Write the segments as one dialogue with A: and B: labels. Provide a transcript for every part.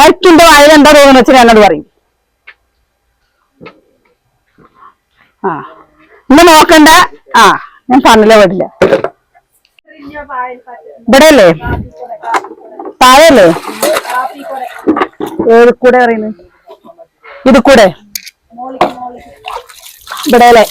A: അരക്കിന്റെ വായിൽ എന്താ തോന്നുന്നു വെച്ചാൽ ഞാനത് പറയും. ആ ഇന്ന് നോക്കണ്ട. ആ ഞാൻ പറഞ്ഞില്ല വീട്ടില്ല ഇവിടെ അല്ലേ താഴെയല്ലേ? ഏത് കൂടെ പറയുന്നു ഇത് കൂടെ. ഇവിടെ അല്ലേ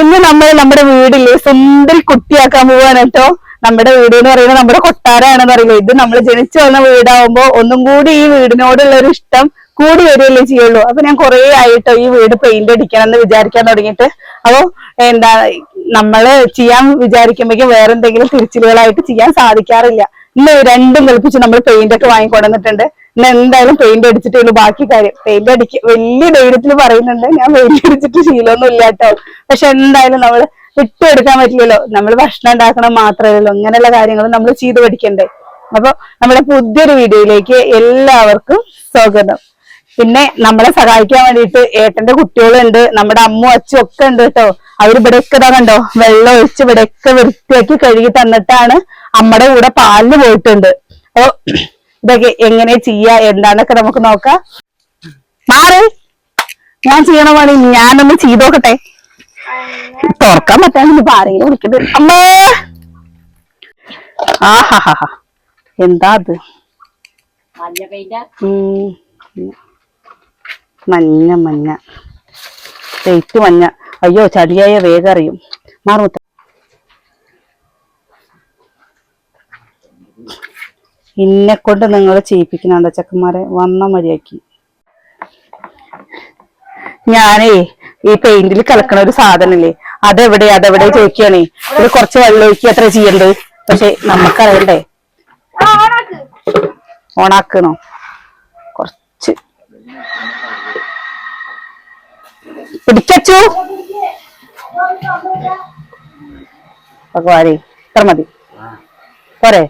A: ഇന്ന് നമ്മൾ നമ്മുടെ വീടില്ലേ സുന്ദരി കുട്ടിയാക്കാൻ പോവാണ് കേട്ടോ. നമ്മുടെ വീട് എന്ന് പറയുന്നത് നമ്മുടെ കൊട്ടാരാണെന്ന് അറിയില്ല ഇത് നമ്മൾ ജനിച്ചു വന്ന വീടാവുമ്പോ ഒന്നും കൂടി ഈ വീടിനോടുള്ള ഒരു ഇഷ്ടം കൂടി വരികയല്ലേ ചെയ്യുള്ളൂ. അപ്പൊ ഞാൻ കുറെ ആയിട്ടോ ഈ വീട് പെയിന്റ് അടിക്കണം എന്ന് വിചാരിക്കാൻ തുടങ്ങിയിട്ട്. അപ്പോ എന്താ നമ്മൾ ചെയ്യാൻ വിചാരിക്കുമ്പോഴേക്കും വേറെ എന്തെങ്കിലും തിരിച്ചിലുകളായിട്ട് ചെയ്യാൻ സാധിക്കാറില്ല. ഇന്ന് രണ്ടും കളിപ്പിച്ച് നമ്മൾ പെയിന്റ് ഒക്കെ വാങ്ങിക്കൊണ്ടുവന്നിട്ടുണ്ട്. ഇന്ന് എന്തായാലും പെയിന്റ് അടിച്ചിട്ടുള്ളൂ ബാക്കി കാര്യം പെയിന്റ് അടിക്ക വലിയ ധൈര്യത്തിൽ പറയുന്നുണ്ട്. ഞാൻ പെയിന്റ് അടിച്ചിട്ട് ശീലമൊന്നും ഇല്ലാട്ടോ പക്ഷെ എന്തായാലും നമ്മൾ വിട്ടുകൊടുക്കാൻ പറ്റില്ലല്ലോ. നമ്മൾ ഭക്ഷണം ഉണ്ടാക്കണം മാത്രമല്ലല്ലോ. അങ്ങനെയുള്ള കാര്യങ്ങൾ നമ്മൾ ചെയ്തു പഠിക്കണ്ടേ. അപ്പൊ നമ്മുടെ പുതിയൊരു വീഡിയോയിലേക്ക് എല്ലാവർക്കും സ്വാഗതം. പിന്നെ നമ്മളെ സഹായിക്കാൻ വേണ്ടിയിട്ട് ഏട്ടന്റെ കുട്ടികളുണ്ട്. നമ്മുടെ അമ്മ അച്ഛൻ ഒക്കെ ഉണ്ട് കേട്ടോ. അവർ ഇവിടെയൊക്കെ ഇതാ കണ്ടോ? വെള്ളം ഒഴിച്ച് ഇവിടെയൊക്കെ വൃത്തിയാക്കി കഴുകി തന്നിട്ടാണ് അമ്മയുടെ കൂടെ പാലിന് പോയിട്ടുണ്ട്. അപ്പൊ ഇതൊക്കെ എങ്ങനെ ചെയ്യാ എന്താന്നൊക്കെ നമുക്ക് നോക്കാം. മാറി. ഞാൻ ചെയ്യണ പണി ഞാനൊന്ന് ചെയ്ത് നോക്കട്ടെ തുറക്കാൻ പറ്റാണ്ട് ഇപ്പൊ വിളിക്കുന്നത് അമ്മേ. ആഹാ എന്താ അത്?
B: മഞ്ഞ.
A: മഞ്ഞ. തേറ്റ് മഞ്ഞ. അയ്യോ ചടിയായ വേഗം അറിയും. മാറുമുത്ത ഇന്നെ കൊണ്ട് നിങ്ങൾ ചെയ്യിപ്പിക്കുന്നുണ്ടോ ചെക്കന്മാരെ? വന്ന മര്യാദയ്ക്ക് ഞാനേ ഈ പെയിന്റിൽ കലക്കണ ഒരു സാധനല്ലേ? അതെവിടെ അതെവിടെ ചോദിക്കുകയാണേ ഇത് കുറച്ച് വെള്ളം ഒഴിക്കുക അത്ര ചെയ്യണ്ടത് പക്ഷെ നമുക്കറിയണ്ടേ? ഓണാക്കണോ? കുറച്ച്. പിടിക്കച്ചു. ഭഗവാനെ ഇത്ര മതി. പോരെ.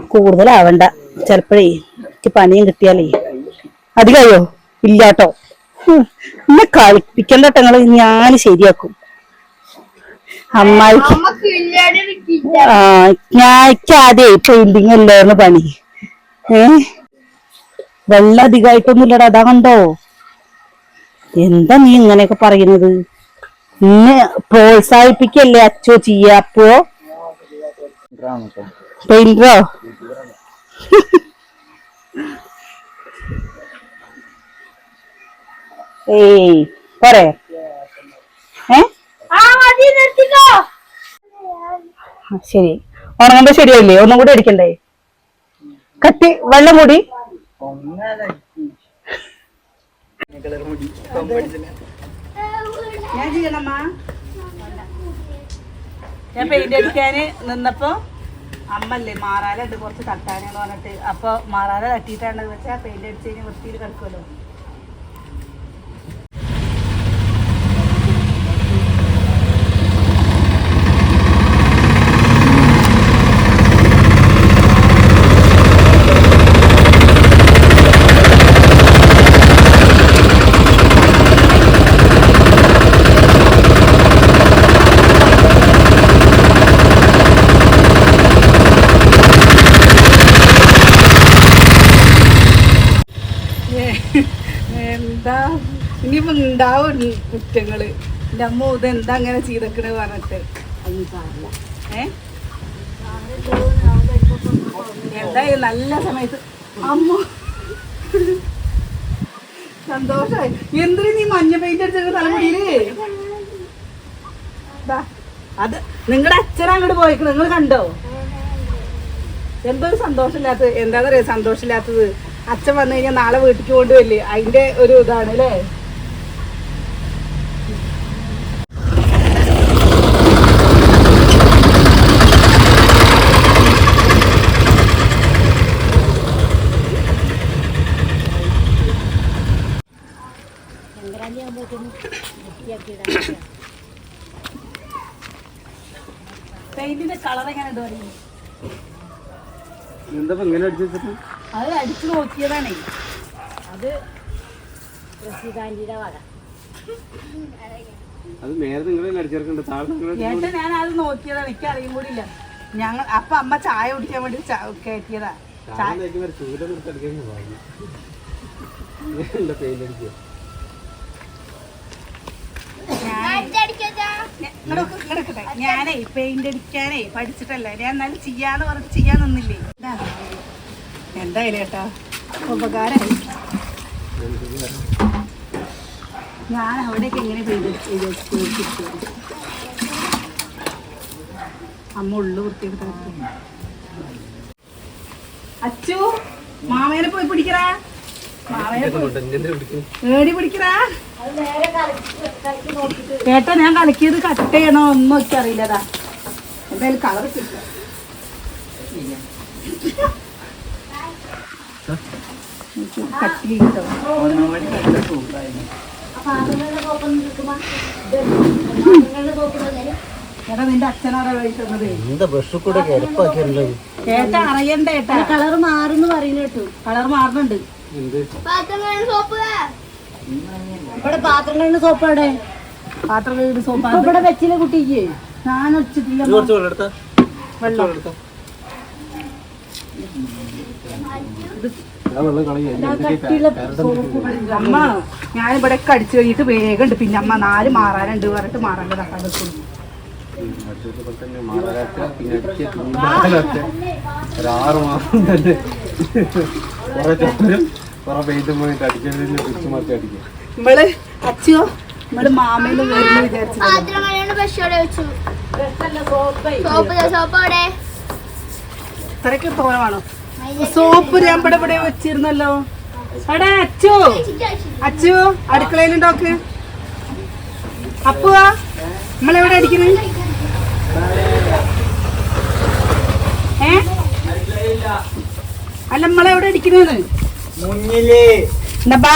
A: കൂടുതലാവണ്ട. ചിലപ്പോഴേ എനിക്ക് പനിയും കിട്ടിയാലേ. അധികമായോ ഇല്ലാട്ടോ. എന്നെ കളിപ്പിക്കണ്ട ടങ്ങൾ ഞാൻ ശരിയാക്കും. അമ്മായിക്ക് ആ ഞാക്ക് പെയിന്റിങ് അല്ലായിരുന്നു പണി. ഏ? വെള്ളം അധികമായിട്ടൊന്നുമില്ലടാ അതാ കണ്ടോ? എന്താ നീ ഇങ്ങനെയൊക്കെ പറയുന്നത്? ഇന്നെ പ്രോത്സാഹിപ്പിക്കല്ലേ അച്ചോ ചെയ്യ. അപ്പോ? പെയിന്ററോ ഏയ് പോരെ ശരി. ഉണങ്ങുമ്പോ ശരിയല്ലേ ഒന്നും കൂടി അടിക്കണ്ടേ? കത്തി വെള്ളം കൂടി ഞാൻ പെയിന്റ് അടിക്കാന് നിന്നപ്പോ അമ്മല്ലേ മാറാലുണ്ട് കുറച്ച് തട്ടാനെന്ന് പറഞ്ഞിട്ട്. അപ്പോൾ മാറാല തട്ടിയിട്ടാണ് വെച്ചാൽ പെയിന്റ് അടിച്ച് കഴിഞ്ഞാൽ വൃത്തിയിൽ കിടക്കുമല്ലോ ഇനിയിപ്പോ ഉണ്ടാവും കുറ്റങ്ങൾ അമ്മ ഇത് എന്താ അങ്ങനെ ചെയ്തക്കണ് പറഞ്ഞിട്ട്. ഏ? എന്തായാലും നല്ല സമയത്ത് അമ്മ സന്തോഷായി. എന്തിനു നീ മഞ്ഞ പെയിന്റ് അടിച്ചത് തലമുടിയിൽ? അത് നിങ്ങളുടെ അച്ഛൻ അങ്ങോട്ട് പോയിക്കണ്. നിങ്ങൾ കണ്ടോ? എന്തൊരു സന്തോഷമില്ലാത്തത്. എന്താന്ന് പറയാ സന്തോഷമില്ലാത്തത്. അച്ഛൻ വന്നു കഴിഞ്ഞാൽ നാളെ വീട്ടിലേക്ക് കൊണ്ടുവല്ലേ അതിന്റെ ഒരു ഇതാണ് അല്ലേ പെയിന്റിന്റെ കളർ എങ്ങനെ ഉണ്ട് പറയും
C: എന്താ ഇങ്ങനെ അടിച്ചു
A: അത് അടിച്ചു നോക്കിയതാണേ. അത്
B: പ്രസിഡാന്റിയുടെ വക.
C: അത് നേരെ നിങ്ങൾ അടിച്ചേർക്കണ്ട നിങ്ങൾ
A: ഞാൻ അത് നോക്കിയതാണ്. എനിക്ക് അറിയും കൂടിയില്ല. ഞങ്ങൾ അപ്പൊ അമ്മ ചായ കുടിക്കാൻ വേണ്ടി കയറ്റിയതാ. ചായ ഞാനേ പെയിന്റ് അടിക്കാനേ പഠിച്ചിട്ടല്ലേ. ഞാൻ എന്നാലും ചെയ്യാന്ന് പറഞ്ഞ് ചെയ്യാൻ നിന്നില്ലേ. എന്തായാലും കേട്ടാ ഉപകാരമായി. ഞാൻ അവിടേക്ക് എങ്ങനെ പെയിന്റ് അമ്മ ഉള്ളു വൃത്തിയെടുത്ത് അച്ചു മാമേനെ പോയി പിടിക്കറാ മാമേനെ ഏടി പിടിക്കറാ ഏട്ടാ ഞാൻ കളിക്കിയത് കട്ട് ചെയ്യണോ ഒന്നും ഒക്കെ അറിയില്ലതാ. എന്തായാലും കളർ കിട്ടും. കട്ട് ചെയ്തോ ഏട്ടാ നിന്റെ അച്ഛനാരാ കഴിക്കുന്നത്
C: എന്താ ബ്രഷ് കൂടെ കിടപ്പാക്കിയല്ലോ?
A: ഏട്ടാ അറിയണ്ട ഏട്ടാ?
B: കളർ മാറുന്നു പറയുന്നു കേട്ടു.
A: കളർ മാറുന്നുണ്ട്.
C: എന്ത്?
B: ഇവിടെ പാത്രം സോപ്പ് അവിടെ
A: പാത്രം കഴുകുന്ന സോപ്പ്
B: ഇപ്പൊ ഇവിടെ വെച്ചില്ല കുട്ടിക്ക്?
A: ഞാൻ വെച്ചിട്ടില്ല
C: വെള്ളം
A: അമ്മ ഞാൻ ഇവിടെ അടിച്ചു കഴിഞ്ഞിട്ട് വേഗം ഉണ്ട് പിന്നെ അമ്മ നാല് മാറാനുണ്ട് പറഞ്ഞിട്ട് മാറാണ്ട് തട്ടാൻ
C: തിന്നാലൊക്കെ ഒരു ആറ് മാസം തന്നെ.
A: നമ്മൾ അച്ഛയോ നമ്മൾ മാമയിൽ വരുന്നു വിചാരിച്ചു ഇത്രയൊക്കെ തോന്നണോ സോപ്പ് ഞാൻ ഇവിടെ ഇവിടെ വെച്ചിരുന്നല്ലോ. എടാ അച്ചു. അച്ചു അടുക്കളയിലുണ്ടോക്ക് അപ്പുവാ നമ്മളെവിടെ അടിക്കുന്നു ഏ? അല്ല നമ്മളെവിടെ അടിക്കുന്നത് മുന്നിൽ. ബാ.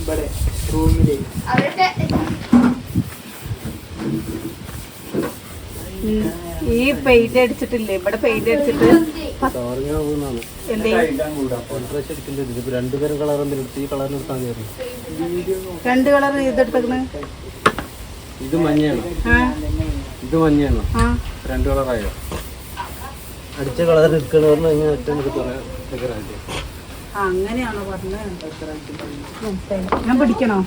C: ഇവിടെ റൂമിൽ.
D: അവരൊക്കെ
A: ഈ പെയിന്റ് അടിച്ചിട്ടില്ലേ? ഇവിടെ പെയിന്റ് അടിച്ചിട്ട്
C: രണ്ടുപേരും കളർ ഈ കളറിന് എടുത്താൽ കയറും
A: രണ്ട് കളർ ഇതെടുത്തേക്കണ്.
C: ഇത് മഞ്ഞയാണോ. ഇത് മഞ്ഞയാണോ. രണ്ട് കളറായോ അടിച്ച കളർ എടുക്കണ പറഞ്ഞു കഴിഞ്ഞാൽ ഒറ്റ നമുക്ക് പറയാം ഫിഗറായിട്ട്
A: ആ, അങ്ങനെയാണോ പറഞ്ഞത്? ഞാൻ പിടിക്കണോ?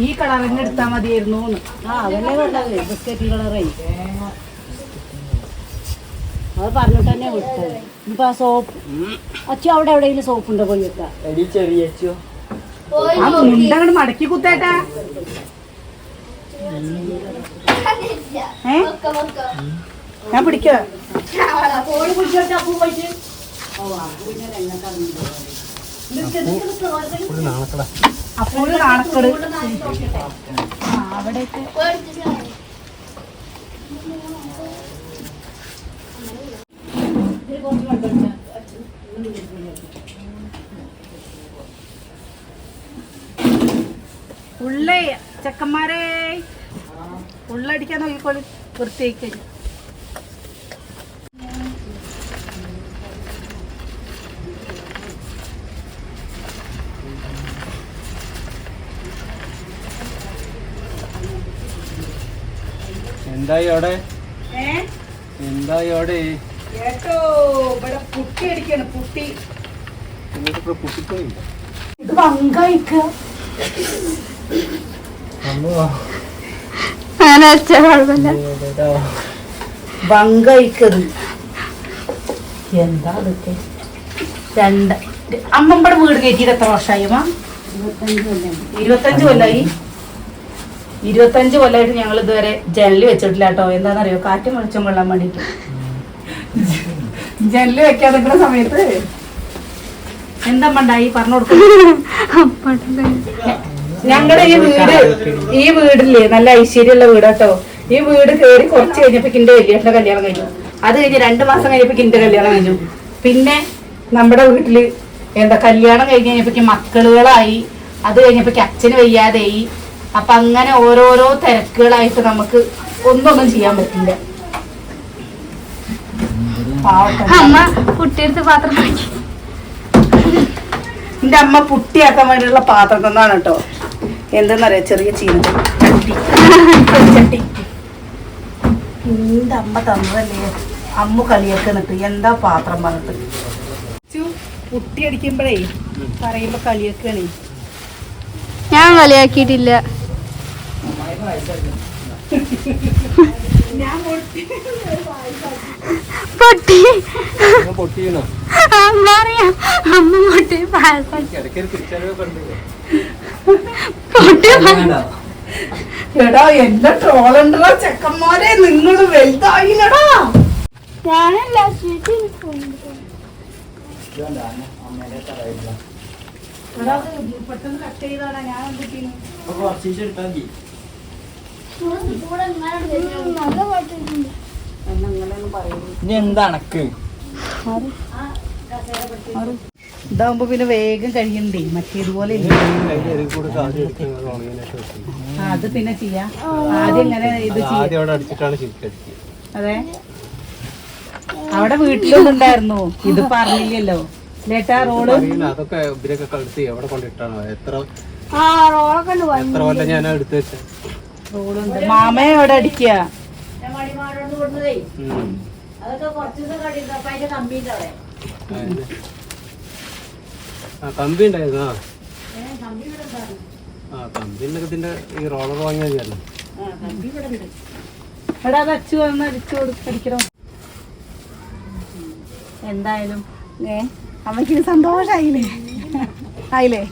A: ഈ കളർ തന്നെ എടുത്താൽ മതിയായിരുന്നു
B: ആ അതല്ലേ പറഞ്ഞത്. ബിസ്ക്കറ്റ് കളറേ. അത് പറഞ്ഞിട്ട് തന്നെ വിട്ടത് ഇപ്പൊ ആ സോപ്പ്. അച്ഛൻ അവിടെ എവിടെയെങ്കിലും സോപ്പ് ഉണ്ടോ പോയി വെക്കാം?
C: എടി ചെറിയച്ചോ
D: പോയി
A: മുണ്ടങ്ങട് മടക്കി കുത്തേട്ടാ. ഏ. ഞാൻ
C: നാണക്കട
A: അപ്പോൾ നാണക്കട്. ഉള്ളേ ചെക്കന്മാരെ. ഉള്ളടിക്കാൻ നോക്കിക്കോളി വൃത്തിയാക്കി.
C: എന്തായി അവിടെ? എന്തായി അവിടെ?
A: കേട്ടോ ഇവിടെ പുട്ടി അടിക്കാണ് പുട്ടി.
C: എന്നിട്ട് ഇപ്പൊ കുട്ടിപ്പോയില്ല
A: ഇത് പങ്കായിക്ക
E: അങ്ങനെ വെച്ചാ കുഴപ്പമില്ല.
A: ബങ്കയിക്കത് എന്താ അതൊക്കെ? രണ്ട് അമ്മമ്മടെ വീട് കയറ്റിയിട്ട് എത്ര വർഷമായി അമ്മ? ഇരുപത്തഞ്ച് കൊല്ലായി? ഇരുപത്തഞ്ച് കൊല്ലമായിട്ട് ഞങ്ങൾ ഇതുവരെ ജനലി വെച്ചിട്ടില്ല കേട്ടോ. എന്താണെന്നറിയോ? കാറ്റ് വെളിച്ചം കൊള്ളാൻ വേണ്ടിട്ട് ജനൽ വെക്കാതെ നിൽക്കുന്ന സമയത്ത് എന്താ ഉണ്ടായി പറഞ്ഞു കൊടുക്കും. ഞങ്ങളുടെ ഈ വീട് ഈ വീടില്ലേ? നല്ല ഐശ്വര്യമുള്ള വീട് കേട്ടോ. ഈ വീട് കയറി കുറച്ച് കഴിഞ്ഞപ്പോ കിന്റെ വലിയേട്ടന്റെ കല്യാണം കഴിഞ്ഞു. അത് കഴിഞ്ഞ് രണ്ടു മാസം കഴിഞ്ഞപ്പോ കിന്റെ കല്യാണം കഴിഞ്ഞു. പിന്നെ നമ്മുടെ വീട്ടിൽ എന്താ കല്യാണം കഴിഞ്ഞ് കഴിഞ്ഞപ്പോ മക്കളുകളായി. അത് കഴിഞ്ഞപ്പോ അച്ഛന് വയ്യാതെയായി അപ്പൊ അങ്ങനെ ഓരോരോ തിരക്കുകളായിട്ട് നമുക്ക് ഒന്നൊന്നും ചെയ്യാൻ പറ്റില്ല.
E: അമ്മ കുട്ടിയെടുത്ത് പാത്രം
A: എന്റെ അമ്മ പുട്ടിയാക്കാൻ വേണ്ടിയുള്ള പാത്രം തന്നാണ് കേട്ടോ. എന്തെന്നറിയാം? ചെറിയ ചീന ചട്ടി. ചട്ടി. എന്താ അമ്മ തന്നതല്ലേ? അമ്മ കളിയാക്കണിട്ട് എന്താ പാത്രം പറഞ്ഞിട്ട്? പുട്ടി അടിക്കുമ്പോഴേ പറയുമ്പോ കളിയാക്കണേ
D: ഞാൻ കളിയാക്കിയിട്ടില്ല. പൊട്ടി. അമ്മ അറിയാം. അമ്മ പൊട്ടി പായസം. പൊട്ടി
A: എടാ എന്റെ ട്രോളുണ്ടോ ചെക്കന്മാരെ നിങ്ങൾ വലുതായില്ലടാ.
D: ഞാനല്ല
A: പെട്ടെന്ന് കട്ട് ചെയ്താടാ ഞാൻ
F: ഇനി
A: ഇതാവുമ്പോ പിന്നെ വേഗം കഴിയണ്ടേ? മറ്റേതുപോലെ അത് പിന്നെ ചെയ്യാം. ആദ്യം ഇങ്ങനെ ഇത്
C: ആദ്യം അവിടെ അടിച്ചിട്ടാണ് ശരിക്കും അടിക്കുക.
A: അതെ. അവിടെ വീട്ടിലൊന്നും ഉണ്ടായിരുന്നു. ഇത് പറഞ്ഞില്ലല്ലോ. ലേട്ടാ
C: റോൾ? അതൊക്കെ ഇവരൊക്കെ കളിച്ച് എവിടെ കൊണ്ടിട്ടാണ്. എത്ര എത്ര കൊല്ലം ഞാൻ എടുത്തു വെച്ചത്
A: റോളുണ്ട്. മാമയെ അവിടെ അടിക്കുക.
B: കമ്പി
C: ഉണ്ടായിരുന്നു? ആ കമ്പി ഇതിന്റെ ഈ റോളർ
A: എടാ അത് അച്ചു വന്ന് അടിച്ചു എന്തായാലും ഏ അമ്മയ്ക്ക് ആയില്ലേ?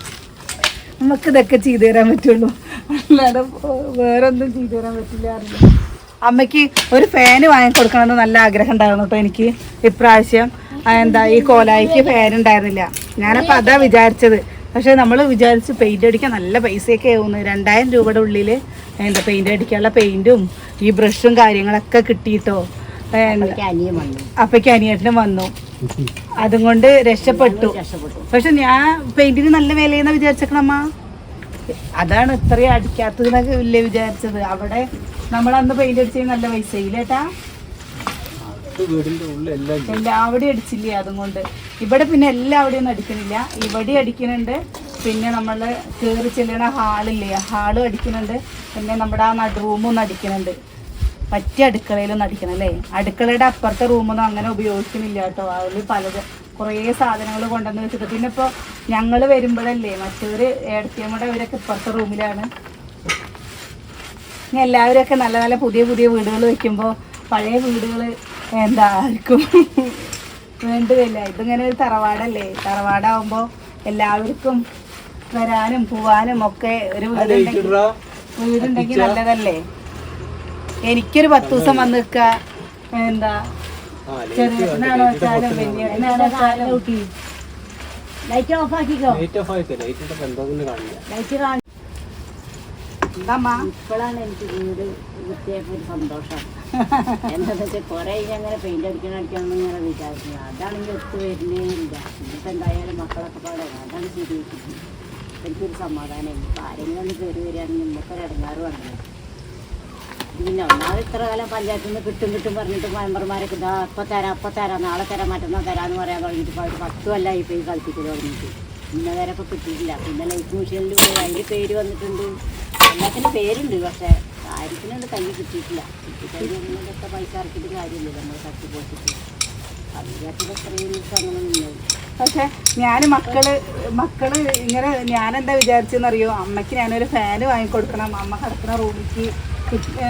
A: നമുക്ക് ഇതൊക്കെ ചെയ്തു തരാൻ പറ്റുള്ളൂ. അല്ലാതെ വേറെ ഒന്നും ചെയ്തു തരാൻ പറ്റില്ല അറിയില്ല. അമ്മയ്ക്ക് ഒരു ഫാന് വാങ്ങിക്കൊടുക്കണമെന്ന് നല്ല ആഗ്രഹം ഉണ്ടായിരുന്നു കേട്ടോ എനിക്ക് ഇപ്രാവശ്യം. എന്താ ഈ കോലായിക്ക് ഫാൻ ഉണ്ടായിരുന്നില്ല. ഞാനപ്പോൾ അതാ വിചാരിച്ചത്. പക്ഷെ നമ്മൾ വിചാരിച്ച് പെയിന്റ് അടിക്കാൻ നല്ല പൈസയൊക്കെ ആവുന്നു. രണ്ടായിരം രൂപയുടെ ഉള്ളിൽ എന്താ പെയിന്റ് അടിക്കാനുള്ള പെയിന്റും ഈ ബ്രഷും കാര്യങ്ങളൊക്കെ കിട്ടിയിട്ടോ. അപ്പയ്ക്ക് അനിയേട്ടനും വന്നു. അതും കൊണ്ട് രക്ഷപ്പെട്ടു. പക്ഷെ ഞാൻ പെയിന്റിന് നല്ല വിലയെന്നാ വിചാരിച്ചേക്കണമ്മ അതാണ് ഇത്രയും അടിക്കാത്തതെന്നൊക്കെ ഇല്ലേ വിചാരിച്ചത്. അവിടെ നമ്മൾ അന്ന് പെയിന്റ് അടിച്ചത് നല്ല പൈസ ഇല്ലേട്ടാ
C: അവിടെ എല്ലാം
A: അടിച്ചില്ലേ അതും കൊണ്ട് ഇവിടെ പിന്നെ എല്ലാവിടെയും ഒന്നും അടിക്കണില്ല. ഇവിടെ അടിക്കുന്നുണ്ട് പിന്നെ നമ്മൾ കയറി ചെല്ലണ ഹാളില്ലേ ഹാളും അടിക്കുന്നുണ്ട് പിന്നെ നമ്മുടെ ആ നട് റൂമും അടിക്കുന്നുണ്ട് പറ്റിയ അടുക്കളയിലൊന്നും അടിക്കണം അല്ലേ? അടുക്കളയുടെ അപ്പുറത്തെ റൂമൊന്നും അങ്ങനെ ഉപയോഗിക്കുന്നില്ല കേട്ടോ. അതിൽ പലത് കുറേ സാധനങ്ങൾ കൊണ്ടുവന്ന് വെച്ചിട്ട്. പിന്നെ ഇപ്പോൾ ഞങ്ങൾ വരുമ്പോഴല്ലേ മറ്റൊരു ഏടത്തിയമ്മയുടെ അവരൊക്കെ ഇപ്പുറത്തെ റൂമിലാണ്. ഇനി എല്ലാവരൊക്കെ നല്ല നല്ല പുതിയ പുതിയ വീടുകൾ വയ്ക്കുമ്പോൾ പഴയ വീടുകൾ എന്താ ആർക്കും വേണ്ടതില്ല. ഇതിങ്ങനെ ഒരു തറവാടല്ലേ. തറവാടാവുമ്പോൾ എല്ലാവർക്കും വരാനും പോവാനും ഒക്കെ ഒരു വീടുണ്ടെങ്കിൽ. വീടുണ്ടെങ്കിൽ നല്ലതല്ലേ? എനിക്കൊരു പത്ത് ദിവസം വന്ന് നിൽക്കുക എന്താ? ചെറിയ വെച്ചാലും വലിയനാണോ വെച്ചാലും
B: ലൈറ്റ് ഓഫ് ആക്കിക്കോ.
C: ലൈറ്റ് ഓഫ് ആയിട്ട് ലൈറ്റിന്റെ ബന്ധമൊന്നും കാണില്ല
B: ലൈറ്റ് കാണി
A: എന്താ
B: ഇപ്പോഴാണ് എനിക്ക് വീട് വൃത്തിയായപ്പോൾ ഒരു സന്തോഷം. എന്താണെന്ന് വെച്ചാൽ കുറേ അങ്ങനെ പെയിന്റ് അടിക്കണം അടിക്കണം ഇങ്ങനെ വിചാരിക്കുന്നത് അതാണെങ്കിൽ ഒത്തു വരുന്നേ ഇല്ല ഇന്നിപ്പോൾ എന്തായാലും മക്കളൊക്കെ പാടെ അതാണ് ശരിയാക്കുന്നത് എനിക്കൊരു സമാധാനം. ഇപ്പം ആരെങ്കിലും ഒന്ന് കയറി വരികയാണെങ്കിൽ നമുക്കൊരു ഇടങ്ങാറ് വന്നത് പിന്നെ ഒന്നാമത് ഇത്ര കാലം പഞ്ചായത്തിൽ നിന്ന് കിട്ടും കിട്ടും പറഞ്ഞിട്ട് മെമ്പർമാരൊക്കെ ഇതാ അപ്പം തരാം അപ്പം തരാം നാളെ തരാം മറ്റന്നാൾ തരാമെന്ന് പറയാൻ തുടങ്ങിയിട്ട് ഇപ്പോൾ അവർ പത്ത് ഈ കളിപ്പിക്കൽ തുടങ്ങിയിട്ട്. ഇന്ന വരെ ഇപ്പോൾ കിട്ടിയിട്ടില്ല. പിന്നെ ലൈഫ് മിഷനിൽ അതിന്റെ പേര് വന്നിട്ടുണ്ട്. എല്ലാത്തിനും പേരുണ്ട് പക്ഷേ കാര്യത്തിനൊന്നും കൈ കിട്ടിയിട്ടില്ല. കിട്ടിക്കഴിഞ്ഞൊക്കെ പൈസ ഇറക്കിയിട്ട് കാര്യമില്ല നമ്മൾ കട്ടി പോയിട്ട് എത്രയും
A: പക്ഷെ ഞാൻ മക്കൾ മക്കൾ ഇങ്ങനെ ഞാൻ എന്താ വിചാരിച്ചെന്നറിയോ? അമ്മയ്ക്ക് ഞാനൊരു ഫാന് വാങ്ങിക്കൊടുക്കണം. അമ്മ കിടക്കുന്ന റൂമിക്ക്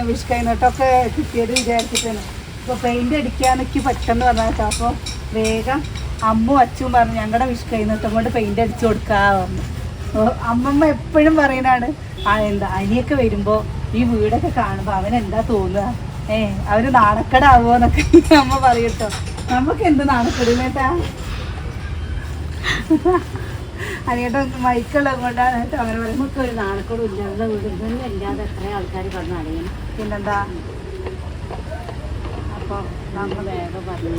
A: വിഷ് കൈനോട്ടൊക്കെ കിട്ടിയത് വിചാരിച്ചിട്ടാണ്. അപ്പോൾ പെയിന്റ് അടിക്കാന്നൊക്കെ പെട്ടെന്ന് പറഞ്ഞ കേട്ടോ അപ്പോൾ വേഗം അമ്മും അച്ഛനും പറഞ്ഞു ഞങ്ങളുടെ വിഷ് കൈനോട്ടം കൊണ്ട് പെയിന്റ് അടിച്ചു കൊടുക്കാ. പറഞ്ഞു അപ്പോൾ അമ്മമ്മ എപ്പോഴും പറയുന്നതാണ് ആ എന്താ അനിയൊക്കെ വരുമ്പോൾ ഈ വീടൊക്കെ കാണുമ്പോൾ അവൻ എന്താ തോന്നുക? ഏ അവർ നാണക്കേടാവോ? എന്നൊക്കെ അമ്മ പറയട്ടോ നമുക്ക് എന്ത് നാണക്കേടില്ലേട്ടാ അനിയേട്ടൻ വൈക്കുള്ളത് കൊണ്ടാണ് കേട്ടോ അങ്ങനെ പറയുന്നത്
B: നമുക്ക് ഒരു നാണക്കോടും ഇല്ലാതെ വീട്? തന്നെ ഇല്ലാതെ എത്ര ആൾക്കാർ കടന്ന് അറിയണം
A: പിന്നെന്താ?
B: അപ്പോൾ നമ്മൾ വേഗം പറഞ്ഞു.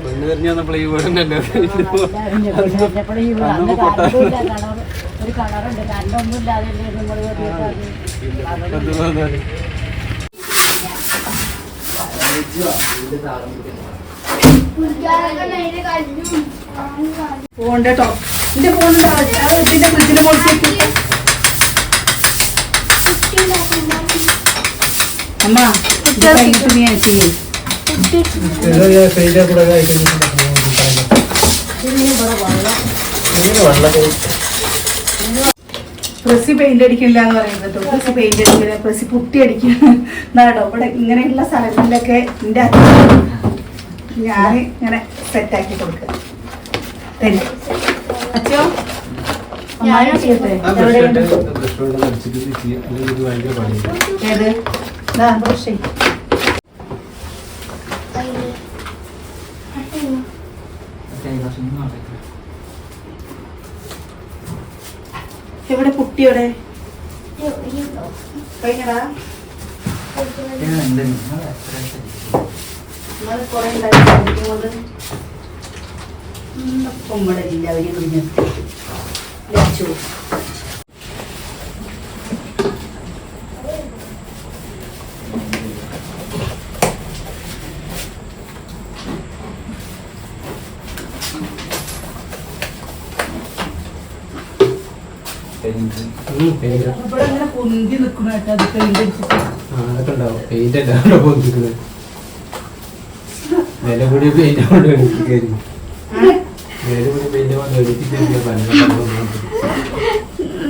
B: ഒരു കളറുണ്ട് ഇല്ലാതെ
A: ഇതിന്റെ ഫ്രിഡ്ജിന്റെ മുകളിലേക്ക് അമ്മ ഇത് കഴിഞ്ഞിട്ട് നീ എനിക്ക് ചെയ്യ്. പ്രസി പെയിന്റ് അടിക്കില്ല എന്ന് പറയുന്നത് പ്രസി പെയിന്റ് അടിക്കില്ല പ്രസി പുട്ടി അടിക്കില്ല. എന്നാടോ ഇവിടെ ഇങ്ങനെയുള്ള സ്ഥലങ്ങളിലൊക്കെ എന്റെ അച്ഛൻ ഞാൻ ഇങ്ങനെ സെറ്റാക്കി കൊടുക്കുക. തന്നെ അച്ഛോ. എവിടെ കുട്ടിയുടെ കഴിഞ്ഞടാ കൊറേ കുറെ ഉണ്ടാക്കിക്കൊണ്ട് ഇവിടെ കുഞ്ഞു പൊന്തി നിൽക്കണ കേട്ടോ അത് പെയിന്റ് അടിച്ചിട്ട്.
C: അതൊക്കെ ഉണ്ടാവും. പെയിന്റ് അല്ല പൊന്തിക്കുന്നത് വില കൂടിയ പെയിന്റ് കൊണ്ട്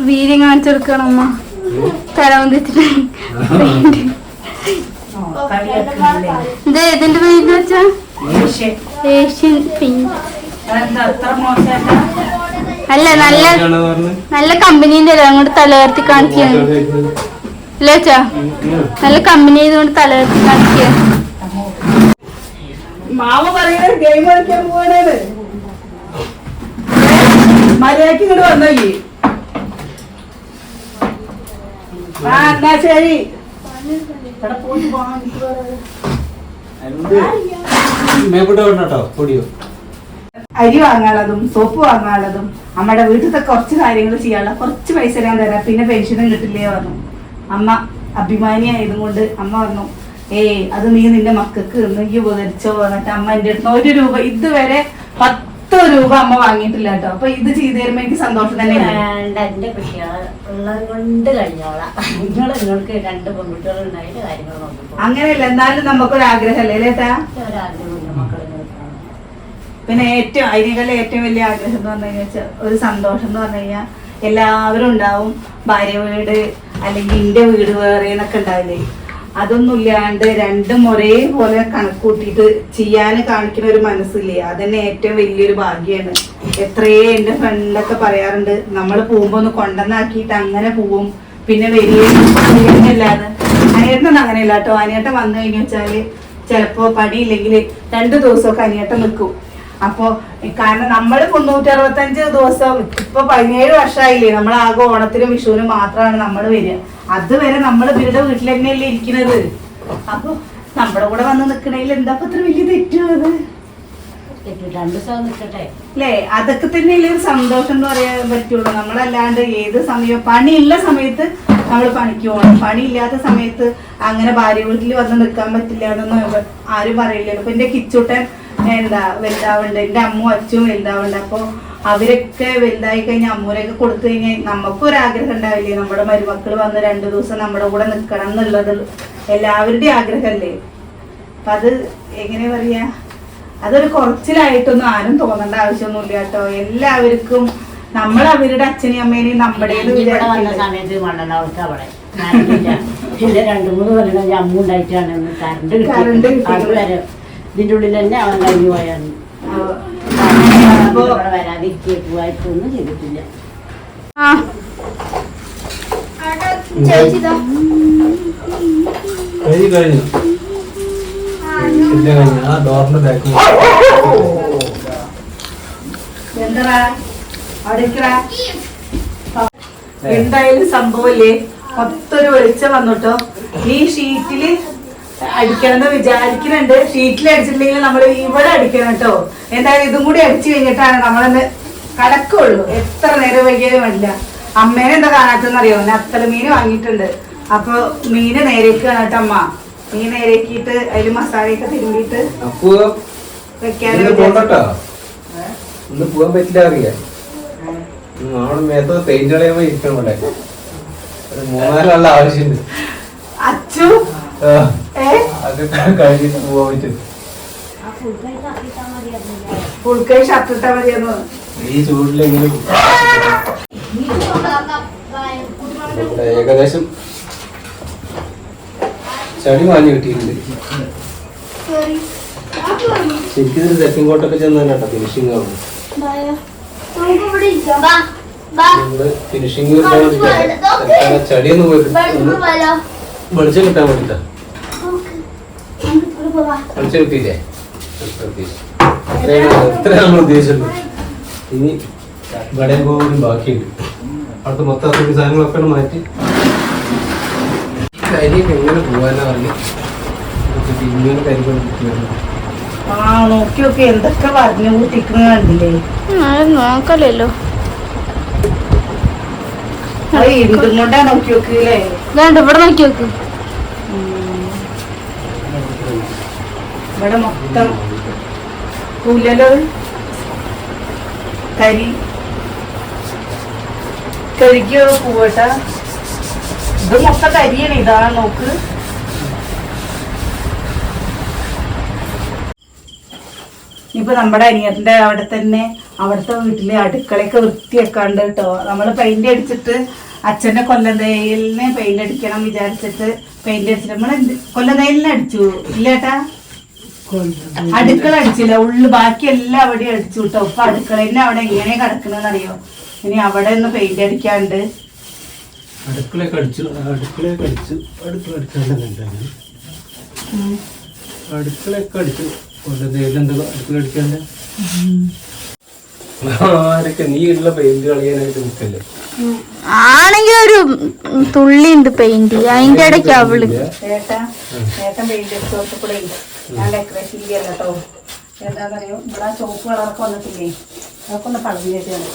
E: വീര്യം കാണിച്ചെടുക്കണം അമ്മ തലവന്തിച്ചിട്ട്? ഇത് ഏതിന്റെ വെച്ചാ? ഏഷ്യൻ അല്ല നല്ല നല്ല കമ്പനീന്റെ അല്ലേ? അങ്ങോട്ട് തലകർത്തി കാണിക്കാണ് അല്ലേ നല്ല കമ്പനി ആയതുകൊണ്ട് തലയർത്തി കാണിക്കാണ്
A: മാമ പറയുന്നത് ഗെയിം കളിക്കാൻ പോവാണ് മര്യാദയ്ക്ക് ഇങ്ങോട്ട് വന്നോയി ആ എന്നാ ശരി. അരി വാങ്ങാനുള്ളതും സോപ്പ് വാങ്ങാനുള്ളതും അമ്മയുടെ വീട്ടിലത്തെ കുറച്ച് കാര്യങ്ങൾ ചെയ്യാനുള്ള കുറച്ച് പൈസ ഞാൻ തരാം. പിന്നെ പെൻഷനും കിട്ടില്ലേ പറഞ്ഞു. അമ്മ അഭിമാനിയായതും കൊണ്ട് അമ്മ പറഞ്ഞു ഏയ് അത് നീ നിന്റെ മക്കൾക്ക് നീ ഉപകരിച്ചോ പറഞ്ഞിട്ട് അമ്മ എന്റെ അടുത്ത് ഒരു രൂപ ഇതുവരെ പത്ത് രൂപ അമ്മ വാങ്ങിയിട്ടില്ല കേട്ടോ. അപ്പൊ ഇത് ചെയ്തു തരുമ്പോ എനിക്ക് സന്തോഷം തന്നെ
B: വേണ്ട എന്റെ കുട്ടികളെ ഉള്ളത് കൊണ്ട് കഴിഞ്ഞോളാം. നിങ്ങൾ നിങ്ങൾക്ക് രണ്ട് പെൺകുട്ടികൾ ഉണ്ടായിട്ട് കാര്യങ്ങൾ നോക്കിപ്പോ
A: അങ്ങനെയല്ല എന്നാലും നമുക്കൊരു ആഗ്രഹമല്ലേ ലേട്ടാ
B: ഒരാഗ്രഹമില്ല മക്കളെ നോക്കാൻ.
A: പിന്നെ ഏറ്റവും അതിനേക്കാളും ഏറ്റവും വലിയ ആഗ്രഹം എന്ന് പറഞ്ഞു കഴിഞ്ഞാൽ ഒരു സന്തോഷം എന്ന് പറഞ്ഞു കഴിഞ്ഞാൽ എല്ലാവരും ഉണ്ടാവും. ഭാര്യ വീട് അല്ലെങ്കിൽ എന്റെ വീട് വേറെ എന്നൊക്കെ ഉണ്ടാവില്ലേ? അതൊന്നും ഇല്ലാണ്ട് രണ്ടും ഒരേപോലെ കണക്കൂട്ടിയിട്ട് ചെയ്യാൻ കാണിക്കുന്ന ഒരു മനസ്സില്ലേ? അതന്നെ ഏറ്റവും വലിയൊരു ഭാഗ്യമാണ് എത്രയേ എന്റെ ഫ്രണ്ടൊക്കെ പറയാറുണ്ട് നമ്മൾ പോകുമ്പോൾ ഒന്ന് കൊണ്ടുവന്നാക്കിയിട്ട് അങ്ങനെ പോവും. പിന്നെ വരികയല്ലാതെ അനിയേട്ടൻ അങ്ങനെയല്ല കേട്ടോ. അനിയേട്ടൻ വന്നു കഴിഞ്ഞു ചിലപ്പോ പണിയില്ലെങ്കിൽ രണ്ടു ദിവസമൊക്കെ അനിയേട്ടൻ നിൽക്കും. അപ്പോ കാരണം നമ്മൾ മുന്നൂറ്റി അറുപത്തഞ്ച് ദിവസം ഇപ്പൊ പതിനേഴ് വർഷമായില്ലേ നമ്മൾ ആകെ ഓണത്തിനും വിഷുവിനും മാത്രമാണ് നമ്മൾ വരിക. അതുവരെ നമ്മൾ ഇവരുടെ വീട്ടിൽ തന്നെയല്ലേ ഇരിക്കുന്നത്. അപ്പൊ നമ്മുടെ കൂടെ വന്ന് നിക്കണേൽ എന്താ അത്ര വലിയ തെറ്റുള്ളത്? അല്ലേ അതൊക്കെ തന്നെയല്ലേ ഒരു സന്തോഷം എന്ന് പറയാൻ പറ്റുള്ളൂ. നമ്മളല്ലാണ്ട് ഏത് സമയം പണിയുള്ള സമയത്ത് നമ്മൾ പണിക്ക് പോകണം. പണിയില്ലാത്ത സമയത്ത് അങ്ങനെ ഭാര്യ വീട്ടിൽ വന്ന് നിൽക്കാൻ പറ്റില്ല എന്നൊന്നും ആരും പറയില്ലല്ലോ. ഇപ്പൊ എന്റെ കിച്ചൂട്ടൻ എന്താ വലുതാവുണ്ട് എന്റെ അമ്മു അച്ഛനും വലുതാവുണ്ട്. അപ്പൊ അവരൊക്കെ വലുതായി കഴിഞ്ഞാൽ അമ്മൂരൊക്കെ കൊടുത്തു കഴിഞ്ഞാൽ നമുക്കും ഒരു ആഗ്രഹം ഉണ്ടാവില്ലേ? നമ്മുടെ മരുമക്കൾ വന്ന് രണ്ടു ദിവസം നമ്മുടെ കൂടെ നിൽക്കണം എന്നുള്ളത് എല്ലാവരുടെയും ആഗ്രഹമല്ലേ? അപ്പൊ അത് എങ്ങനെ പറയാ? അതൊരു കുറച്ചിലായിട്ടൊന്നും ആരും തോന്നേണ്ട ആവശ്യമൊന്നുമില്ല കേട്ടോ. എല്ലാവർക്കും നമ്മൾ അവരുടെ അച്ഛനെയും അമ്മേനെയും
B: നമ്മുടെ വന്ന
A: വിചാരിക്കുന്നത്
B: സമയത്ത് മണ്ണെണ്ണ അവൾക്ക് അവിടെ. പിന്നെ രണ്ടു മൂന്ന് കൊല്ലം അമ്മ ഉണ്ടായിട്ടാണ് കറണ്ട്
A: കറണ്ട്
B: ഇതിന്റെ ഉള്ളിൽ തന്നെ അവൻ കഴിഞ്ഞു പോയാണ്. വരാതിരിക്കുക പോവായിട്ടൊന്നും ചെയ്തിട്ടില്ല.
A: എന്തായാലും സംഭവല്ലേ മൊത്തൊരു വെളിച്ചം വന്നിട്ടോ. ഈ ഷീറ്റിൽ അടിക്കണം എന്ന് വിചാരിക്കുന്നുണ്ട്. ഷീറ്റിൽ അടിച്ചിട്ടില്ലെങ്കിൽ നമ്മൾ ഇവിടെ അടിക്കണം കേട്ടോ. എന്തായാലും ഇതും കൂടി അടിച്ചു കഴിഞ്ഞിട്ടാണ് നമ്മളൊന്ന് കടക്കുള്ളൂ. എത്ര നേരം വൈകിയാലും വേണ്ടില്ല അമ്മേനെ എന്താ കാണാത്തെന്ന് അറിയോ? അത്ര മീൻ വാങ്ങിയിട്ടുണ്ട്. അപ്പൊ മീന് നേരേക്കാണ് കേട്ടോ അമ്മ. മീൻ നേരേക്കിട്ട് അതിൽ മസാലയൊക്കെ തിരുമ്പിയിട്ട്
C: തിരുമ്പിട്ട് വെക്കാൻ പറ്റില്ല അറിയാം. അവിടെ മേത്തത് പെയിന്റ് കളയുമ്പോ ഇരിക്കണം ഇവിടെ. മൂന്നാലാളുടെ ആവശ്യമുണ്ട്. കഴിഞ്ഞിട്ട് പോവാൻ പറ്റും.
A: ഫുൾ കൈ ഷർട്ട് ഇട്ടാ മതിയെന്ന്
C: ഈ ചൂടിലെങ്കിലും ഏകദേശം ചടി മാഞ്ഞു കിട്ടിയിട്ടുണ്ട്. ശരിക്കും ഇതിന് തെക്കും കോട്ടൊക്കെ ചെന്ന് കേട്ടോ ഫിനിഷിംഗ് ആവുന്നു ഫിനിഷിങ് ചടിയൊന്നും പോയിട്ട് വെളിച്ചം കിട്ടാൻ വേണ്ടിട്ടാ. നമ്മൾ ഉദ്ദേശിച്ചത് ഇനി ഇവിടെ പോലും ബാക്കിയുണ്ട്. അവിടുത്തെ മൊത്തം അത്രയ്ക്ക് സാധനങ്ങളൊക്കെ ഒന്ന് മാറ്റി. കരിയൊക്കെ എങ്ങനെ പോകാനാ പറഞ്ഞു? ഇങ്ങനെ
A: ആ നോക്കി നോക്കി. എന്തൊക്കെ പറഞ്ഞു കൂട്ടിക്കുന്ന കണ്ടില്ലേ?
D: നോക്കലല്ലോ. ഇവിടെ നോക്കി നോക്ക്.
A: ഇവിടെ മൊത്തം കൂലല്ലോ കരി കരിക്കോ പൂവട്ട. ഇത് മൊത്തം കരിയാണ് ഇതാ നോക്ക്. ഇപ്പൊ നമ്മുടെ അനിയത്തിന്റെ അവിടെ തന്നെ അവിടുത്തെ വീട്ടിലെ അടുക്കളയൊക്കെ വൃത്തിയാക്കാണ്ട് കേട്ടോ. നമ്മൾ പെയിന്റ് അടിച്ചിട്ട് അച്ഛന്റെ കൊല്ലന്തേലിന് പെയിന്റ് അടിക്കണം വിചാരിച്ചിട്ട് പെയിന്റ് അടിച്ചിട്ട് നമ്മൾ കൊല്ലന്തേലിന് അടിച്ചു. ഇല്ലേട്ടാ അടുക്കള അടിച്ചില്ല. ഉള്ളു ബാക്കി എല്ലാം അവിടെ അടിച്ചു കേട്ടോ. ഇപ്പൊ അടുക്കളേന്റെ അവിടെ എങ്ങനെ കിടക്കണെന്ന് അറിയോ? ഇനി അവിടെ ഒന്ന് പെയിന്റ് അടിക്കാണ്ട്.
C: അടുക്കളയൊക്കെ അടിച്ചു. അടുക്കളയൊക്കെ അടിച്ചു. അടുക്കള അടിക്കാണ്ടെന്നുണ്ടായിരുന്നു അടുക്കളയൊക്കെ അടിച്ചു. എന്താ അടുക്കള അടിക്കാണ്ട്? ആരൊക്കെ നീ ഉള്ള പെയിന്റ് കളിയാനായിട്ട് നിൽക്കല്ലേ
D: ആണെങ്കിൽ ഒരു തുള്ളി ഉണ്ട് പെയിന്റ് അതിന്റെ ഇടയ്ക്ക് അവൾ.
A: ഏട്ടാ ഏട്ടൻ പെയിന്റ് ഞാൻ ഡെക്കറേഷൻ ചെയ്യല്ല കേട്ടോ. എന്താണെന്നറിയോ ഇവിടെ ആ ചുവപ്പ് കളറൊക്കെ വന്നിട്ടില്ലേ? അതൊക്കെ ഒന്ന് കളഞ്ഞു തരുകയാണ്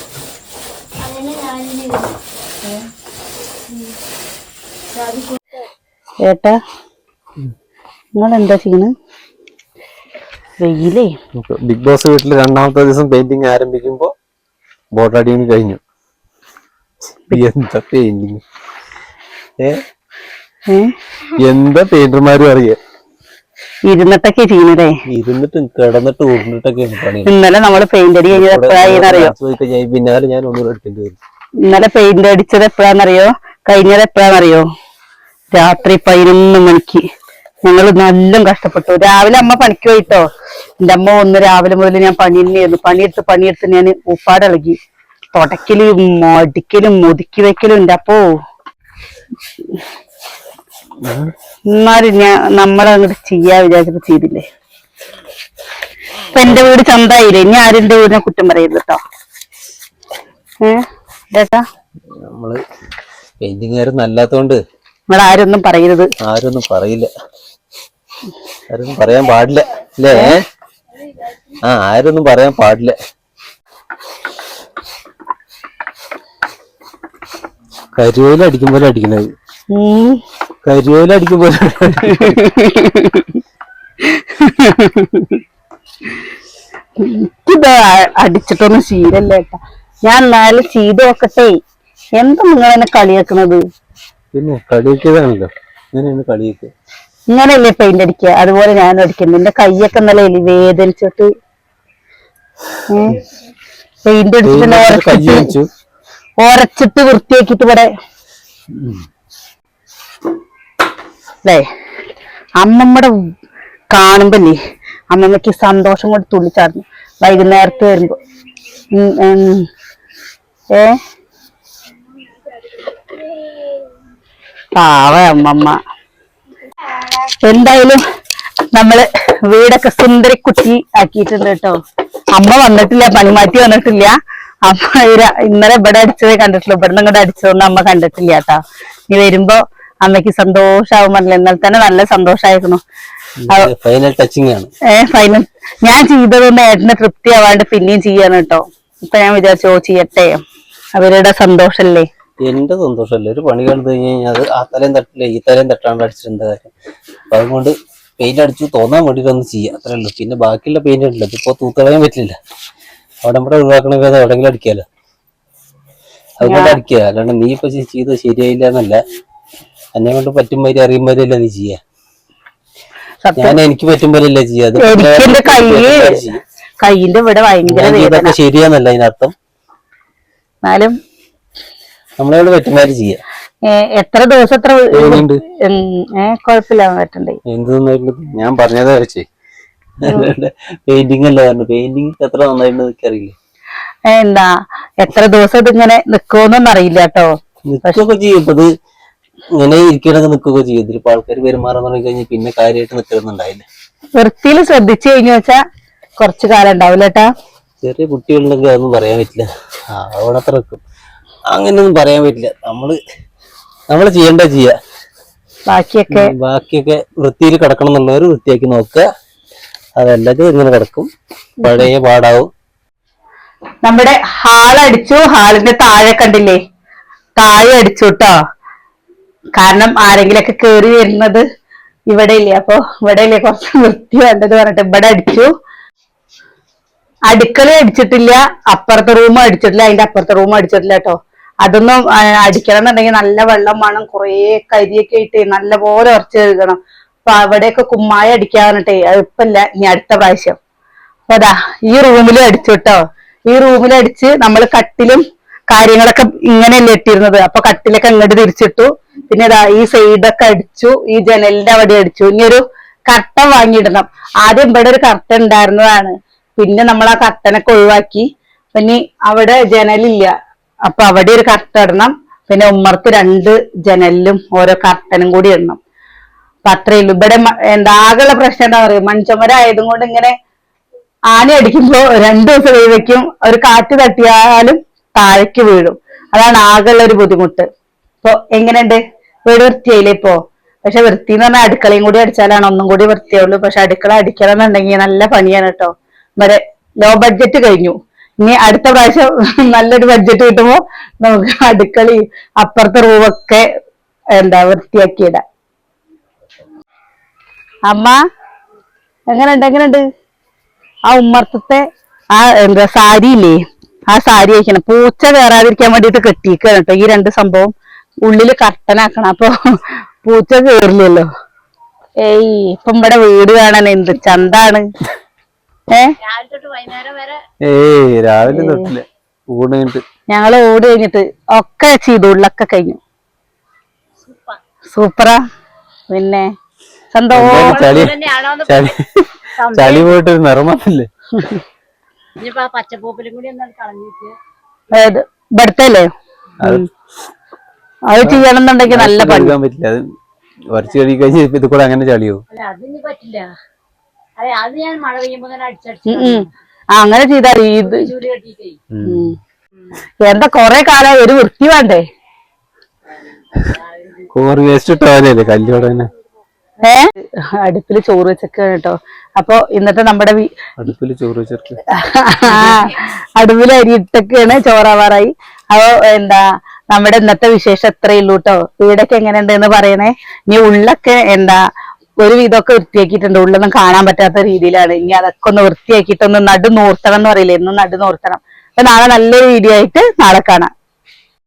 A: ഏട്ടാ നിങ്ങൾ എന്താ ചെയ്യണ്? വെയിലേ.
C: ബിഗ് ബോസ് വീട്ടിൽ രണ്ടാമത്തെ ദിവസം പെയിന്റിങ് ആരംഭിക്കുമ്പോ ബോർഡ് അടിയും കഴിഞ്ഞു. എന്താ പെയിന്റിങ് എന്താ പെയിന്റർമാരും അറിയാ.
A: ഇരുന്നിട്ടൊക്കെ ചെയ്യുന്നതേ.
C: ഇരുന്നിട്ട് കിടന്നിട്ട് ഉരുണ്ടിട്ടൊക്കെ
A: ഇന്നലെ നമ്മൾ പെയിന്റ് അടി കഴിഞ്ഞത് എപ്പോഴാണെന്നറിയോ
C: ഞാൻ പിന്നാലെ
A: ഇന്നലെ പെയിന്റ് അടിച്ചത് എപ്പോഴാന്നറിയോ? കഴിഞ്ഞത് എപ്പോഴാന്നറിയോ? രാത്രി പതിനൊന്ന് മണിക്ക്. ഞങ്ങൾ നല്ല കഷ്ടപ്പെട്ടു. രാവിലെ അമ്മ പണിക്ക് പോയിട്ടോ? എന്റെ അമ്മ ഒന്ന് രാവിലെ മുതൽ ഞാൻ പണി തന്നെയായിരുന്നു. പണിയെടുത്ത് പണിയെടുത്ത് ഞാൻ ഉപ്പാടിളകി തുടക്കലും മടിക്കലും മുതുക്കി വെക്കലും ഉണ്ട്. അപ്പോ എന്നാലും ഞാൻ നമ്മളങ്ങോട്ട് ചെയ്യാ വിചാരിച്ചപ്പോ ചെയ്തില്ലേ? ഇപ്പൊ എന്റെ വീട് ചന്തായില്ലേ ഇനി ആരും എന്റെ വീടിനെ കുറ്റം പറയരുത് കേട്ടോ ഏഹ് ഏട്ടാ
C: നമ്മൾ പെയിന്റിങ്ങുകാരൊന്നും അല്ലാത്തോണ്ട്
A: നിങ്ങൾ ആരൊന്നും പറയരുത്.
C: ആരൊന്നും പറയില്ല. ആരൊന്നും പറയാൻ പാടില്ല അല്ലേ? ആ ആരൊന്നും പറയാൻ പാടില്ല. കരിവേല അടിക്കുമ്പോൾ അടിക്കുന്നത്
A: ഉം.
C: കരിവേല അടിക്കുമ്പോൾ
A: എനിക്കിത് അ- അടിച്ചിട്ടൊന്നും ശീലല്ല ഏട്ടാ. ഞാൻ എന്നാലും ചെയ്ത് നോക്കട്ടെ. എന്താ നിങ്ങൾ എന്നെ കളിയാക്കണത്?
C: പിന്നെ കളിയാക്കിയതാണല്ലോ. ഇങ്ങനെയാണ് കളിയാക്കുക
A: ഇങ്ങനെയല്ലേ പെയിന്റ് അടിക്കുക? അതുപോലെ ഞാൻ അടിക്കുന്നത് എന്റെ കൈയൊക്കെ നല്ല എലി വേദനിച്ചിട്ട്. പെയിന്റ് അടിച്ചിട്ട് ഒരച്ചിട്ട് വൃത്തിയാക്കിട്ട് ഇവിടെ അല്ലേ അമ്മമ്മയുടെ കാണുമ്പല്ലേ അമ്മമ്മക്ക് സന്തോഷം കൊണ്ട് തുള്ളിച്ചാടുന്നു വൈകുന്നേരത്ത് വരുമ്പോ. ഏ? പാവ അമ്മമ്മ. എന്തായാലും നമ്മൾ വീടൊക്കെ സുന്ദരി കുട്ടി ആക്കിയിട്ടുണ്ട് കേട്ടോ. അമ്മ വന്നിട്ടില്ല പണി മാറ്റി വന്നിട്ടില്ല. അമ്മ ഇന്നലെ ഇവിടെ അടിച്ചതേ കണ്ടിട്ടുള്ളൂ. ഇവിടെ നിന്ന് ഇങ്ങോട്ട് അടിച്ചതൊന്നും അമ്മ കണ്ടിട്ടില്ല കേട്ടോ. ഇനി വരുമ്പോ അമ്മയ്ക്ക് സന്തോഷാവും പറഞ്ഞില്ല. എന്നാൽ തന്നെ നല്ല സന്തോഷായിരുന്നു.
C: ഫൈനൽ ടച്ചിങ് ആണ്.
A: ഫൈനൽ ഞാൻ ചെയ്തതുകൊണ്ട് ഏട്ടന് തൃപ്തി ആവാണ്ട് പിന്നെയും ചെയ്യാണ് കേട്ടോ ഇപ്പൊ ഞാൻ വിചാരിച്ചു ഓ ചെയ്യട്ടെ. അവരുടെ സന്തോഷല്ലേ.
C: എന്റെ സന്തോഷല്ലേ ഒരു പണി കണ്ടു കഴിഞ്ഞാൽ അത് ആ തലയും തട്ടില്ല ഈ തലയും തട്ടാണ്ട് അടിച്ചിട്ടുണ്ട് കാര്യം? അപ്പൊ അതുകൊണ്ട് പെയിന്റ് അടിച്ചു തോന്നാൻ വേണ്ടിട്ട് ഒന്ന് ചെയ്യാം. അത്രേ ഉള്ളൂ. പിന്നെ ബാക്കിയുള്ള പെയിന്റ് ഉണ്ടല്ലോ ഇതിപ്പോ തൂത്തളയാൻ പറ്റില്ല. അവിടെ നമ്മുടെ ഒഴിവാക്കണമെങ്കിൽ അത് എവിടെങ്കിലും അടിക്കാലോ. അതുകൊണ്ട് അടിക്കുക. അല്ലാണ്ട് നീ ഇപ്പൊ ചെയ്ത് ശരിയായില്ല എന്നല്ല. എന്നെ കൊണ്ട് പറ്റും വരെ അറിയും അല്ല നീ ചെയ്യാ.
G: ഞാൻ എനിക്ക് പറ്റും പോലെയല്ലേ ചെയ്യാ. കയ്യിന്റെ
A: എനിക്ക് എന്റെ കൈ
G: ചെയ്യും.
A: കൈയിന്റെ ഇവിടെ ഭയങ്കര
G: ശരിയാന്നല്ല അതിനർത്ഥം.
A: എന്നാലും
G: നമ്മളോട് പറ്റുമാര് ചെയ്യാം.
A: എത്ര ദിവസം എത്ര കുഴപ്പമില്ല പറ്റണ്ടേ
G: എന്ത് ഞാൻ പറഞ്ഞതാ വെച്ചേ. പെയിന്റിംഗ് അല്ല പറഞ്ഞു പെയിന്റിംഗ് എത്ര നന്നായിട്ടുണ്ട് എനിക്കറിയില്ല.
A: ഏ, എന്താ? എത്ര ദിവസം ഇതിങ്ങനെ നിക്കോന്നൊന്നും അറിയില്ല കേട്ടോ.
G: ചെയ്യും. ഇങ്ങനെ ഇരിക്കണൊക്കെ നിൽക്കുകയോ ചെയ്യും? ഇതിലിപ്പോ ആൾക്കാർ പെരുമാറാൻ തുടങ്ങി കഴിഞ്ഞാൽ പിന്നെ കാര്യമായിട്ട് നിൽക്കണമെന്നുണ്ടായില്ല
A: വൃത്തിയിൽ ശ്രദ്ധിച്ചു കഴിഞ്ഞു വെച്ചാ കുറച്ച് കാലം ഉണ്ടാവില്ലേട്ടാ
G: ചെറിയ കുട്ടികളുണ്ടെങ്കിൽ അതൊന്നും പറയാൻ പറ്റില്ല. ആ അവിടെ അത്ര വെക്കും അങ്ങനെയൊന്നും പറയാൻ പറ്റില്ല. നമ്മൾ നമ്മൾ ചെയ്യണ്ട ചെയ്യ.
A: ബാക്കിയൊക്കെ
G: ബാക്കിയൊക്കെ വൃത്തിയിൽ കിടക്കണം എന്നുള്ളവർ വൃത്തിയാക്കി നോക്കുക. അതല്ലാതെ ഇങ്ങനെ കിടക്കും. പഴയ പാടാവും.
A: നമ്മുടെ ഹാൾ അടിച്ചു ഹാളിന്റെ താഴെ കണ്ടില്ലേ? താഴെ അടിച്ചു കേട്ടോ കാരണം ആരെങ്കിലൊക്കെ കേറി വരുന്നത് ഇവിടെ ഇല്ലേ അപ്പൊ ഇവിടെ ഇല്ലേ കുറച്ച് വൃത്തി വേണ്ടത് പറഞ്ഞിട്ട് ഇവിടെ അടിച്ചു. അടുക്കള അടിച്ചിട്ടില്ല അപ്പുറത്തെ റൂം അടിച്ചിട്ടില്ല അതിന്റെ അപ്പുറത്തെ റൂം അടിച്ചിട്ടില്ല കേട്ടോ. അതൊന്നും അടിക്കണം എന്നുണ്ടെങ്കിൽ നല്ല വെള്ളം വേണം കുറേ കരിയൊക്കെ ഇട്ട് നല്ല പോലെ ഉറച്ചു കഴുകണം. അപ്പൊ അവിടെയൊക്കെ കുമ്മായ അടിക്കാന്നിട്ടേ അത് ഇപ്പല്ല ഇനി അടുത്ത പ്രാവശ്യം. അപ്പൊ അതാ ഈ റൂമിൽ അടിച്ചു കേട്ടോ. ഈ റൂമിൽ അടിച്ച് നമ്മൾ കട്ടിലും കാര്യങ്ങളൊക്കെ ഇങ്ങനെയല്ലേ ഇട്ടിരുന്നത്? അപ്പൊ കട്ടിലൊക്കെ അങ്ങോട്ട് തിരിച്ചിട്ടു. പിന്നെ ഇതാ ഈ സൈഡൊക്കെ അടിച്ചു ഈ ജനലിന്റെ അവിടെ അടിച്ചു. ഇനി ഒരു കർട്ടൻ വാങ്ങിയിടണം. ആദ്യം ഇവിടെ ഒരു കർട്ടൻ ഉണ്ടായിരുന്നതാണ്. പിന്നെ നമ്മൾ ആ കർട്ടനൊക്കെ ഒഴിവാക്കി. പിന്നെ അവിടെ ജനലില്ല. അപ്പൊ അവിടെ ഒരു കർട്ടൻ ഇടണം. പിന്നെ ഉമ്മർത്ത് രണ്ട് ജനലിലും ഓരോ കർട്ടനും കൂടി ഇടണം. അപ്പൊ അത്രയേ ഉള്ളൂ. ഇവിടെ എന്താകുള്ള പ്രശ്നം എന്താ പറയുക? മൺചുമരായതും കൊണ്ട് ഇങ്ങനെ ആന അടിക്കുമ്പോ രണ്ടു ദിവസം കഴിവയ്ക്കും ഒരു കാറ്റ് തട്ടിയാലും താഴേക്ക് വീഴും. അതാണ് ആകെയുള്ള ഒരു ബുദ്ധിമുട്ട്. ഇപ്പൊ എങ്ങനെയുണ്ട്? വീട് വൃത്തിയായില്ലേ ഇപ്പോ? പക്ഷെ വൃത്തി എന്ന് പറഞ്ഞാൽ അടുക്കളയും കൂടി അടിച്ചാലാണ് ഒന്നും കൂടി വൃത്തിയാവുള്ളൂ. പക്ഷെ അടുക്കള അടിക്കണം എന്നുണ്ടെങ്കിൽ നല്ല പണിയാണ് കേട്ടോ. വരെ ലോ ബഡ്ജറ്റ് കഴിഞ്ഞു. ഇനി അടുത്ത പ്രാവശ്യം നല്ലൊരു ബഡ്ജറ്റ് കിട്ടുമ്പോ നമുക്ക് അടുക്കളയും അപ്പുറത്തെ റൂമൊക്കെ എന്താ വൃത്തിയാക്കിയിടാം. അമ്മ എങ്ങനെയുണ്ട് എങ്ങനെയുണ്ട്? ആ ഉമ്മർത്തത്തെ ആ എന്താ സാരി ഇല്ലേ ആ സാരി അയക്കണം. പൂച്ച കയറാതിരിക്കാൻ വേണ്ടിട്ട് കെട്ടിയിരിക്കുകയാണ് കേട്ടോ. ഈ രണ്ട് സംഭവം ഉള്ളിൽ കർട്ടനാക്കണം അപ്പൊ പൂച്ച കേറില്ലല്ലോ. ഏയ് ഇപ്പൊ ഇവിടെ വീട് കാണാൻ എന്ത് ചന്താണ്?
G: ഏയ് രാവിലെ തൊട്ടില്ല. ഊണ് കഴിഞ്ഞിട്ട്.
A: ഞങ്ങൾ ഓട് കഴിഞ്ഞിട്ട് ഒക്കെ ചെയ്തു. ഉള്ളൊക്കെ കഴിഞ്ഞു. സൂപ്പറാ. പിന്നെ സന്തോഷം.
G: ചളി പോയിട്ട് ഒരു നിറം വന്നില്ലേ?
B: ഇനിയിപ്പോ ആ പച്ചപ്പൂപ്പിലും കൂടി ഒന്നും കളഞ്ഞിട്ട്
A: ഏത് ഇവിടുത്തെ
G: അത്
A: ചെയ്യണമെന്നുണ്ടെങ്കിൽ നല്ല പണി.
G: കഴുകാൻ പറ്റില്ല. അത് വരച്ച് കഴുകി കഴിഞ്ഞാൽ ഇത് കൂടെ അങ്ങനെ ചളിയോ?
B: അല്ല അതിന് പറ്റില്ല. അതെ അത് ഞാൻ മഴ പെയ്യുമ്പോ തന്നെ അടിച്ചടിച്ച്
A: ഉം ഉം. ആ അങ്ങനെ ചെയ്താൽ ഇത്
B: കെട്ടിട്ടേ.
A: എന്താ കൊറേ കാലം ഒരു വൃത്തി വേണ്ടേ?
G: കോറി വേസ്റ്റ് ഇട്ടോ അല്ലേ കല്ലോടെ
A: ഏ? അടുപ്പിൽ ചോറ് വെച്ചൊക്കെ കേട്ടോ. അപ്പൊ ഇന്നത്തെ നമ്മുടെ
G: അടുപ്പിൽ ചോറ്
A: അടുപ്പിൽ അരി ഇട്ടൊക്കെയാണ് ചോറാവാറായി. അപ്പൊ എന്താ നമ്മുടെ ഇന്നത്തെ വിശേഷം എത്രയേ ഉള്ളൂ കേട്ടോ വീടൊക്കെ എങ്ങനെയുണ്ട് എന്ന് പറയണേ. ഇനി ഉള്ളൊക്കെ എന്താ ഒരു വിധമൊക്കെ വൃത്തിയാക്കിയിട്ടുണ്ട്. ഉള്ളൊന്നും കാണാൻ പറ്റാത്ത രീതിയിലാണ്. ഇനി അതൊക്കെ ഒന്ന് വൃത്തിയാക്കിയിട്ടൊന്ന് നടു നോർത്തണം എന്ന് പറയില്ലേ? ഇന്ന് നടു നോർത്തണം. അപ്പൊ നാളെ നല്ലൊരു വീഡിയോ ആയിട്ട് നാളെ കാണാം.